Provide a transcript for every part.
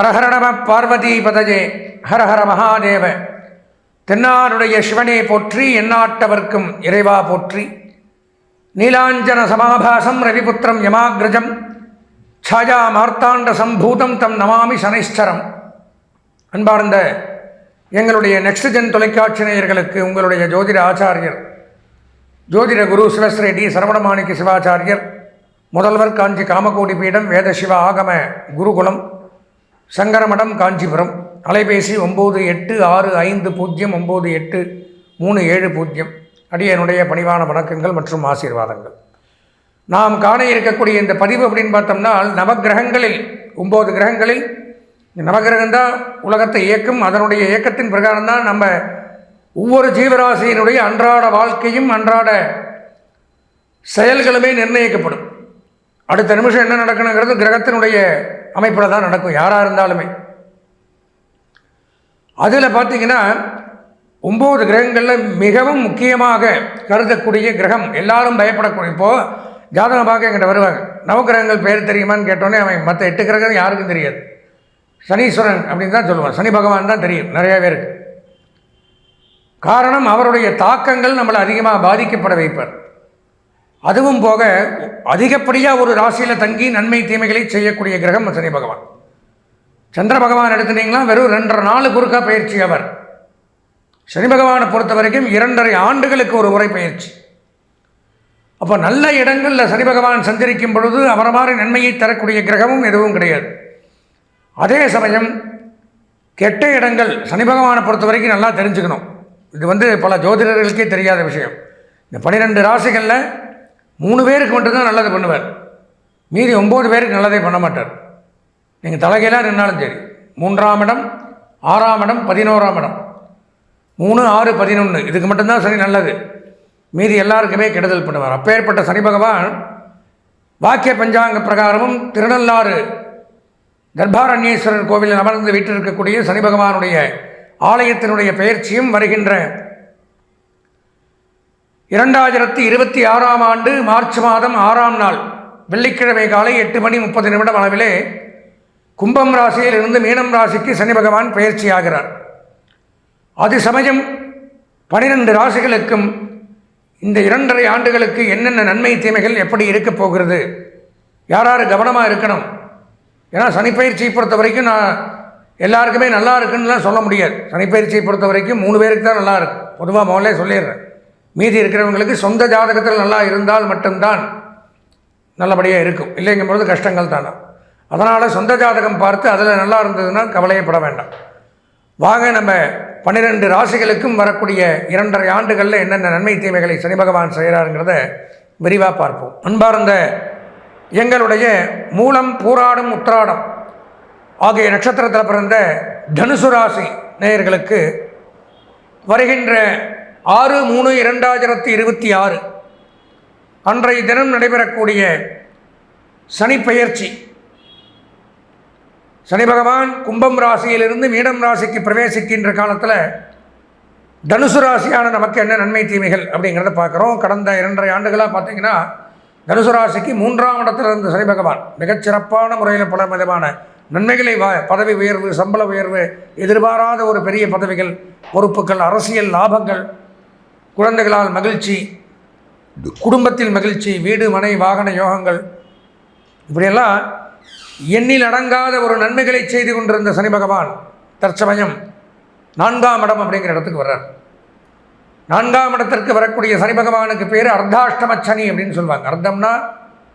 ஹரஹர நம பார்வதி பதஜே ஹரஹர மகாதேவ. தென்னாருடைய சிவனே போற்றி எந்நாட்டவர்க்கும் இறைவா போற்றி. நீலாஞ்சன சமாபாசம் ரவிபுத்திரம் யமாகிரஜம். சாயா மார்த்தாண்ட சம்பூதம் தம் நமாமி சனைஸ்வரம். அன்பார்ந்த எங்களுடைய நெக்ஸ்ட் ஜென் தொலைக்காட்சி நேயர்களுக்கு உங்களுடைய ஜோதிட ஆச்சாரியர் ஜோதிட குரு சிவஸ்ரீ டி சரவணமாணிக்க சிவாச்சாரியர் முதல்வர் காஞ்சி காமகோடி பீடம் வேத சிவ ஆகம குருகுலம் சங்கரமடம் காஞ்சிபுரம். அலைபேசி ஒம்பது எட்டு ஆறு ஐந்து பூஜ்ஜியம் ஒம்பது எட்டு மூணு ஏழு பூஜ்ஜியம். அடியனுடைய பணிவான வணக்கங்கள் மற்றும் ஆசீர்வாதங்கள். நாம் காண இருக்கக்கூடிய இந்த பதிவு அப்படின்னு பார்த்தோம்னா நவகிரகங்களில் ஒம்பது கிரகங்களில் இந்த நவகிரகம் தான் உலகத்தை இயக்கும். அதனுடைய இயக்கத்தின் பிரகாரம் தான் நம்ம ஒவ்வொரு ஜீவராசியினுடைய அன்றாட வாழ்க்கையும் அன்றாட செயல்களுமே நிர்ணயிக்கப்படும். அடுத்த நிமிஷம் என்ன நடக்கணுங்கிறது கிரகத்தினுடைய அமைப்பில் தான் நடக்கும் யாராக இருந்தாலுமே. அதில் பார்த்தீங்கன்னா ஒம்பது கிரகங்களில் மிகவும் முக்கியமாக கருதக்கூடிய கிரகம் எல்லாரும் பயப்படக்கூடிய இப்போது ஜாதகம் பார்க்க எங்கிட்ட வருவாங்க. நவகிரகங்கள் பேர் தெரியுமான்னு கேட்டோன்னே அவன் மற்ற எட்டு கிரகம் யாருக்கும் தெரியாது. சனீஸ்வரன் அப்படின்னு தான் சொல்லுவான். சனி பகவான் தான் தெரியும் நிறைய பேருக்கு. காரணம் அவருடைய தாக்கங்கள் நம்மளை அதிகமாக பாதிக்கப்பட வைப்பார். அதுவும் போக அதிகப்படியாக ஒரு ராசியில் தங்கி நன்மை தீமைகளை செய்யக்கூடிய கிரகம் சனி பகவான். சந்திர பகவான் எடுத்துட்டீங்களா? வெறும் ரெண்டரை நாலு குறுக்கா பயிற்சி அவர். சனி பகவானை பொறுத்த வரைக்கும் இரண்டரை ஆண்டுகளுக்கு ஒரு உரை பயிற்சி. அப்போ நல்ல இடங்களில் சனி பகவான் சஞ்சரிக்கும் பொழுது அவரை மாதிரி நன்மையை தரக்கூடிய கிரகமும் எதுவும் கிடையாது. அதே சமயம் கெட்ட இடங்கள் சனி பகவானை பொறுத்த வரைக்கும் நல்லா தெரிஞ்சுக்கணும். இது வந்து பல ஜோதிடர்களுக்கே தெரியாத விஷயம். இந்த பன்னிரெண்டு ராசிகளில் மூணு பேருக்கு மட்டும்தான் நல்லது பண்ணுவார். மீதி ஒம்பது பேருக்கு நல்லதே பண்ண மாட்டார். நீங்கள் தலைகையெல்லாம் நின்னாலும் சரி. மூன்றாம் இடம் ஆறாம் இடம் பதினோராம் இடம். மூணு ஆறு பதினொன்று இதுக்கு மட்டும்தான் சனி நல்லது. மீதி எல்லாருக்குமே கெடுதல் பண்ணுவார். அப்பேற்பட்ட சனி பகவான் வாக்கிய பஞ்சாங்க பிரகாரமும் திருநள்ளாறு தர்பாரண்யேஸ்வரர் கோவிலில் அமர்ந்து வீட்டிருக்கக்கூடிய சனி பகவானுடைய ஆலயத்தினுடைய பெயர்ச்சியும் வருகின்ற இரண்டாயிரத்தி இருபத்தி ஆறாம் ஆண்டு மார்ச் மாதம் ஆறாம் நாள் வெள்ளிக்கிழமை காலை எட்டு மணி முப்பது நிமிடம் அளவிலே கும்பம் ராசியில் இருந்து மீனம் ராசிக்கு சனி பகவான் பயிற்சியாகிறார். அது சமயம் பனிரெண்டு ராசிகளுக்கும் இந்த இரண்டரை ஆண்டுகளுக்கு என்னென்ன நன்மை தீமைகள் எப்படி இருக்கப் போகிறது யார் யார் கவனமாக இருக்கணும்? ஏன்னா சனிப்பயிற்சியை பொறுத்த வரைக்கும் நான் எல்லாருக்குமே நல்லா இருக்குன்னுலாம் சொல்ல முடியாது. சனிப்பயிற்சியை பொறுத்த வரைக்கும் மூணு பேருக்கு தான் நல்லா இருக்கும் பொதுவாக முதல்ல சொல்லிடுறேன். மீதி இருக்கிறவங்களுக்கு சொந்த ஜாதகத்தில் நல்லா இருந்தால் மட்டும்தான் நல்லபடியாக இருக்கும். இல்லைங்கும்போது கஷ்டங்கள் தானே. அதனால் சொந்த ஜாதகம் பார்த்து அதில் நல்லா இருந்ததுன்னா கவலையப்பட வேண்டாம். வாங்க நம்ம பன்னிரெண்டு ராசிகளுக்கும் வரக்கூடிய இரண்டரை ஆண்டுகளில் என்னென்ன நன்மை தீமைகளை சனி பகவான் செய்கிறாருங்கிறத விரிவாக பார்ப்போம். அன்பார்ந்த எங்களுடைய மூலம் பூராடும் உத்திராடம் ஆகிய நட்சத்திரத்தில் பிறந்த தனுசு ராசி நேயர்களுக்கு வருகின்ற ஆறு மூணு இரண்டாயிரத்தி இருபத்தி ஆறு. அன்றைய தினம் நடைபெறக்கூடிய சனிப்பெயர்ச்சி சனி பகவான் கும்பம் ராசியிலிருந்து மீனம் ராசிக்கு பிரவேசிக்கின்ற காலத்தில் தனுசு ராசியான நமக்கு என்ன நன்மை தீமைகள் அப்படிங்கிறத பார்க்குறோம். கடந்த இரண்டரை ஆண்டுகளாக பார்த்தீங்கன்னா தனுசு ராசிக்கு மூன்றாம் இடத்துல இருந்த சனி பகவான் மிகச்சிறப்பான முறையில் பல விதமான நன்மைகளை வா பதவி உயர்வு சம்பள உயர்வு எதிர்பாராத ஒரு பெரிய பதவிகள் பொறுப்புகள் அரசியல் லாபங்கள் குழந்தைகளால் மகிழ்ச்சி குடும்பத்தில் மகிழ்ச்சி வீடு மனை வாகன யோகங்கள் இப்படியெல்லாம் எண்ணில் அடங்காத ஒரு நன்மைகளை செய்து கொண்டிருந்த சனி பகவான் தற்சமயம் நான்காம் இடம் அப்படிங்கிற இடத்துக்கு வர்றார். நான்காம் இடத்திற்கு வரக்கூடிய சனி பகவானுக்கு பேர் அர்த்தாஷ்டம சனி அப்படின்னு சொல்லுவாங்க. அர்த்தம்னா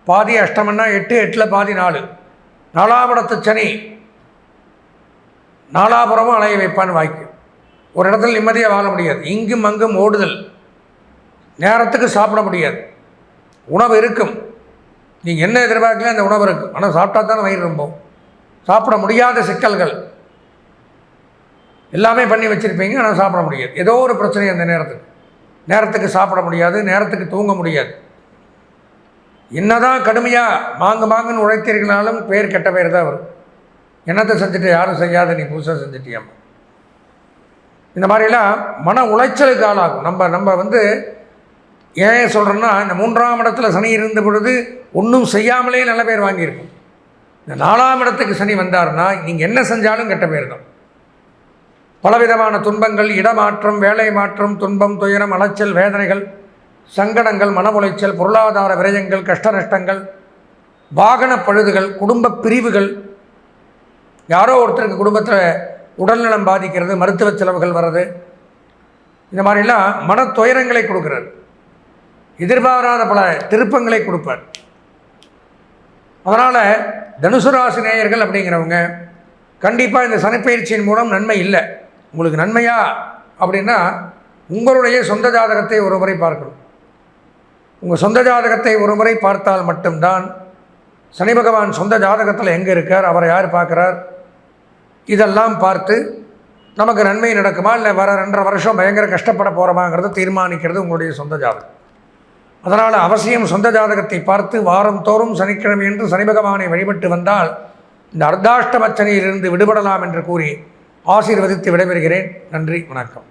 பாதி அஷ்டமன்னா எட்டு எட்டில் பாதி நாலு. நாலாம் இடத்து சனி நாலாபுரமும் அலைய வைப்பான்னு வாய்க்கு. ஒரு இடத்துல நிம்மதியாக வாழ முடியாது. இங்கும் அங்கும் ஓடுதல். நேரத்துக்கு சாப்பிட முடியாது. உணவு இருக்கும். நீங்கள் என்ன எதிர்பார்க்கல அந்த உணவு இருக்கும். ஆனால் சாப்பிட்டா தானே வயிறு ரொம்ப சாப்பிட முடியாத சிக்கல்கள். எல்லாமே பண்ணி வச்சுருப்பீங்க ஆனால் சாப்பிட முடியாது. ஏதோ ஒரு பிரச்சனை அந்த நேரத்துக்கு. நேரத்துக்கு சாப்பிட முடியாது நேரத்துக்கு தூங்க முடியாது. என்னதான் கடுமையாக மாங்கு மாங்குன்னு உழைத்தீர்களாலும் பேர் கெட்ட பேர் தான் வரும். என்னத்தை செஞ்சுட்டு யாரும் செய்யாத நீ புதுசாக செஞ்சிட்டியாம்மா? இந்த மாதிரிலாம் மன உளைச்சலுக்கு ஆளாகும். நம்ம நம்ம வந்து ஏன் சொல்கிறேன்னா இந்த மூன்றாம் இடத்துல சனி இருந்த பொழுது ஒன்றும் செய்யாமலே நல்ல பேர் வாங்கியிருக்கும். இந்த நாலாம் இடத்துக்கு சனி வந்தாருன்னா நீங்கள் என்ன செஞ்சாலும் கெட்ட பேர் தான். பலவிதமான துன்பங்கள் இடமாற்றம் வேலை மாற்றம் துன்பம் துயரம் அலைச்சல் வேதனைகள் சங்கடங்கள் மன உளைச்சல் பொருளாதார விரயங்கள் கஷ்ட நஷ்டங்கள் வாகன பழுதுகள் குடும்ப பிரிவுகள். யாரோ ஒருத்தருக்கு குடும்பத்தில் உடல்நலம் பாதிக்கிறது மருத்துவ செலவுகள் வர்றது. இந்த மாதிரிலாம் மன துயரங்களை கொடுக்குறார். எதிர்பாராத பல திருப்பங்களை கொடுப்பார். அதனால் தனுசு ராசி நேயர்கள் அப்படிங்கிறவங்க கண்டிப்பாக இந்த சனிப்பயிற்சியின் மூலம் நன்மை இல்லை. உங்களுக்கு நன்மையா? அப்படின்னா உங்களுடைய சொந்த ஜாதகத்தை ஒரு முறை பார்க்கணும். உங்கள் சொந்த ஜாதகத்தை ஒரு முறை பார்த்தால் மட்டும்தான் சனி பகவான் சொந்த ஜாதகத்தில் எங்கே இருக்கார் அவரை யார் பார்க்குறார் இதெல்லாம் பார்த்து நமக்கு நன்மை நடக்குமா? இல்லை வர ரெண்டரை வருஷம் பயங்கர கஷ்டப்பட போகிறோமாங்கிறத தீர்மானிக்கிறது உங்களுடைய சொந்த ஜாதகம். அதனால் அவசியம் சொந்த ஜாதகத்தை பார்த்து வாரம் தோறும் சனிக்கிழமை என்று சனி பகவானை வழிபட்டு வந்தால் இந்த அர்த்தாஷ்டமச்சனையிலிருந்து விடுபடலாம் என்று கூறி ஆசீர்வதித்து விடைபெறுகிறேன். நன்றி வணக்கம்.